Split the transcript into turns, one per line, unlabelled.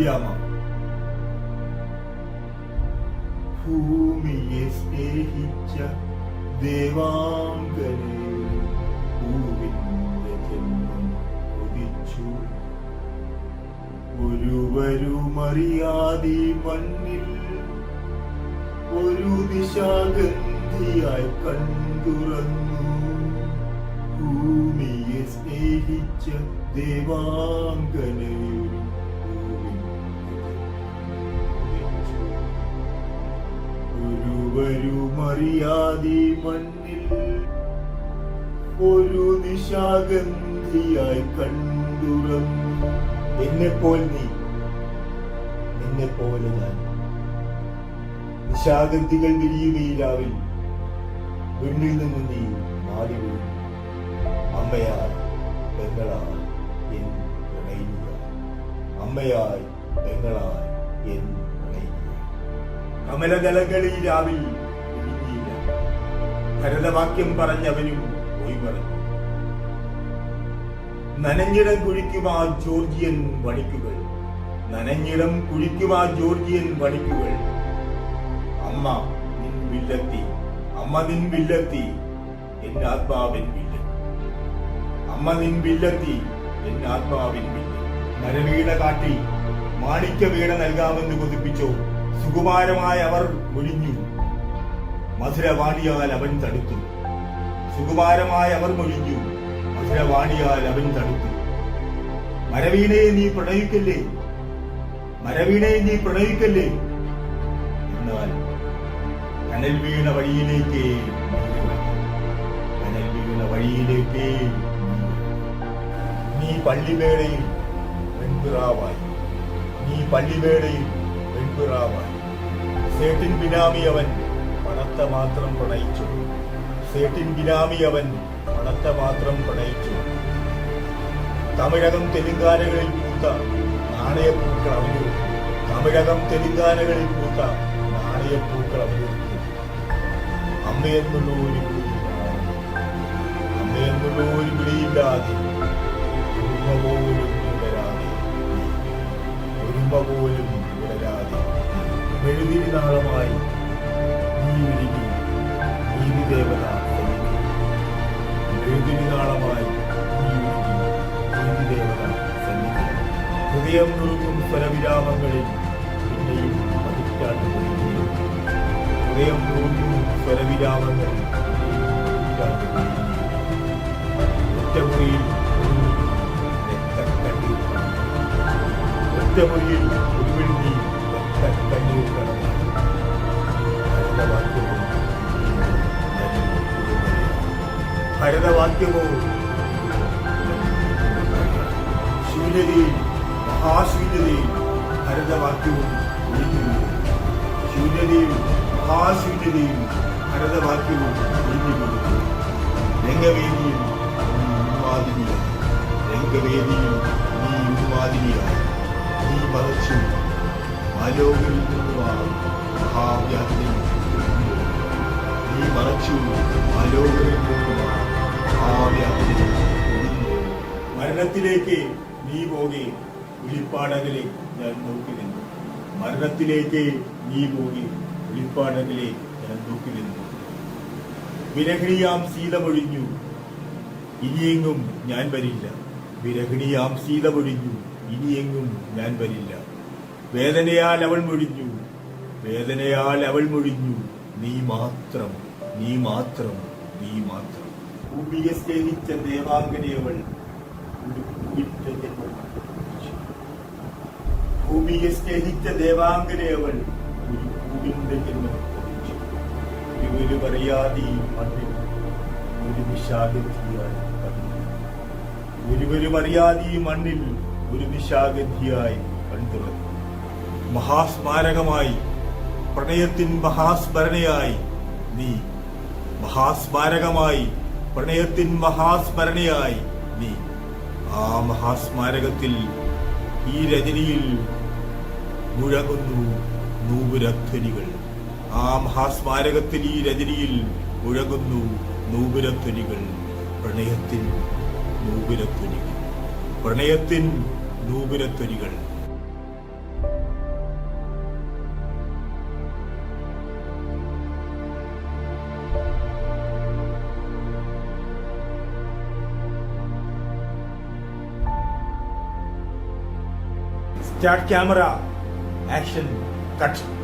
വ്യാമം ഭൂമിയെ സ്നേഹിച്ച ദേവാംഗനെ ഭൂവിന്റെ ജന്മം ഉദിച്ചു ഒരുവരുമറിയാതെ മണ്ണിൽ ഒരു ദിശാഗന്ധിയായി കണ്ടുറന്നു ഭൂമിയെ സ്നേഹിച്ച ദേവാംഗനയൊരു ഒരുവരുമറിയാതെ മണ്ണിൽ ഒരു നിശാഗന്ധിയായി കണ്ടുറന്നു. പോൽ നീ എന്നെപ്പോലെ ഞാൻ. നിശാഗന്ധികൾ വിരിയുകയിലാവിൽ വിണ്ണിൽ നിന്ന് നീ മാറി വീണു അമ്മയായി പെങ്ങളായി എൻ ഉണയില്ല അമ്മയായി പെങ്ങളായി എൻ കമലദലകളിൽ രാവിൽ ഭരതവാക്യം പറഞ്ഞവനും പോയി പറഞ്ഞു നനഞ്ഞിടം കുഴിക്കുവാ ജോർജിയൻ വണിക്കുകൾ. നനഞ്ഞിടം കുഴിക്കുവാ ജോർജിയൻ വണിക്കുകൾ. അമ്മ നിൻ വില്ലെത്തി അമ്മ നിൻ വില്ലെത്തി എൻ ആത്മാവിൻ വില്ല അമ്മ നിൻ വില്ലെത്തി എൻ ആത്മാവിൻ വില്ല നരവീട കാട്ടി മാണിക്യ വീട നൽകാമെന്ന് കൊതിപ്പിച്ചോ? സുകുമാരമായ അവർ മൊഴിഞ്ഞു. മധുരവാണിയാൽ അവൻ തടുത്തു. സുകുമാരമായ അവർ മൊഴിഞ്ഞു. മധുരവാണിയാൽ അവൻ തടുത്തു. മരവീണയെ നീ പ്രണയിക്കല്ലേ? മരവീണയെ നീ പ്രണയിക്കല്ലേ? എന്നാൽ കനൽ വീണ വഴിയിലേക്ക് കനൽ വീണ വഴിയിലേക്ക് നീ പള്ളിമേടയിൽ പെൺപിറാവായി. നീ പള്ളിമേടയിൽ പെൺപിറാവായി സേട്ടിൻ ബിനാമി അവൻ പണത്തെ മാത്രം പ്രണയിച്ചു സേട്ടിൻ ബിനാമി അവൻ പണത്തെ മാത്രം പ്രണയിച്ചു തമിഴകം തെലുങ്കാനകളിൽ പൂത്ത നാണയപ്പൂക്കൾ അവനു തമിഴകം തെലുങ്കാനകളിൽ പൂത്ത നാണയപ്പൂക്കൾ അവനു അമ്മയെന്നുള്ള ഒരു അമ്മയെന്നുള്ള ഒരു വിളിയില്ലാതെ ഒരുമ പോലും ഒരുമ പോലും മെഴുതിരി നാളമായി നീ ഒരുങ്ങി നീതി ദേവത മെഴുതിരി നാളമായി നീ ഒരുങ്ങി നീതി ദേവത സന്നിധി ഹൃദയം നുറുക്കും സ്വരവിരാമങ്ങളിൽ പിന്നെയും പതിറ്റാണ്ട്. ഹൃദയം നുറുക്കും സ്വരവിരാമങ്ങളിൽ ഒറ്റമുറിയിൽ ഒറ്റമുറിയിൽ ഒരു ഭരതവാക്യമോ ശൂന്യതയിൽ മഹാശൂന്യതയിൽ ഭരതവാക്യവും ഒഴിഞ്ഞു ശൂന്യതയിൽ മഹാശൂന്യതയിൽ ഭരതവാക്യവും ഒഴിഞ്ഞു രംഗവേദിയിൽ നീ ഉന്മാദിനിയായി രംഗവേദിയിൽ നീ ഉന്മാദിനിയായി നീ മറച്ചു ആലോകയിൽ നിന്നുമാണ് മഹാവ്യാധി നീ മറച്ചു ആലോകയിൽ നിന്നുമാണ് മരണത്തിലേക്ക് നീ പോകെ. വിളിപ്പാടകലെ ഞാൻ നോക്കി നിന്നു മരണത്തിലേക്ക് നീ പോകെ. വിളിപ്പാടകലെ ഞാൻ നോക്കി നിന്നു വിരഹിണിയാം ശീലമൊഴിഞ്ഞു. ഇനിയെങ്ങും ഞാൻ വരില്ല. വിരഹിണിയാം ശീലമൊഴിഞ്ഞു. ഇനിയെങ്ങും ഞാൻ വരില്ല. വേദനയാൽ അവൾ മൊഴിഞ്ഞു. വേദനയാൽ അവൾ മൊഴിഞ്ഞു. നീ മാത്രം. നീ മാത്രം. നീ മാത്രം. ഭൂമിയെ സ്നേഹിച്ച പ്രാപിച്ചു. ഭൂമിയെ സ്നേഹിച്ച ദേവാംഗനയവൾ ഒരു പൂവിന്റെ ജന്മം മണ്ണിൽ ഒരു ഒരുവരും അറിയാതെ ഈ മണ്ണിൽ ഒരു നിശാഗതിയായി മഹാസ്മാരകമായി പ്രണയത്തിൻ മഹാസ്മരണയായി നീ മഹാസ്മാരകമായി പ്രണയത്തിൻ മഹാസ്മരണയായി നീ. ആ മഹാസ്മാരകത്തിൽ ഈ രജനിയിൽ മുഴങ്ങുന്നു നൂപുരധ്വനികൾ. ആ മഹാസ്മാരകത്തിൽ ഈ രജനിയിൽ മുഴങ്ങുന്നു നൂപുരധ്വനികൾ. പ്രണയത്തിൻ നൂപുരധ്വനികൾ. പ്രണയത്തിൻ നൂപുരധ്വനികൾ. Start camera. Action. Cut.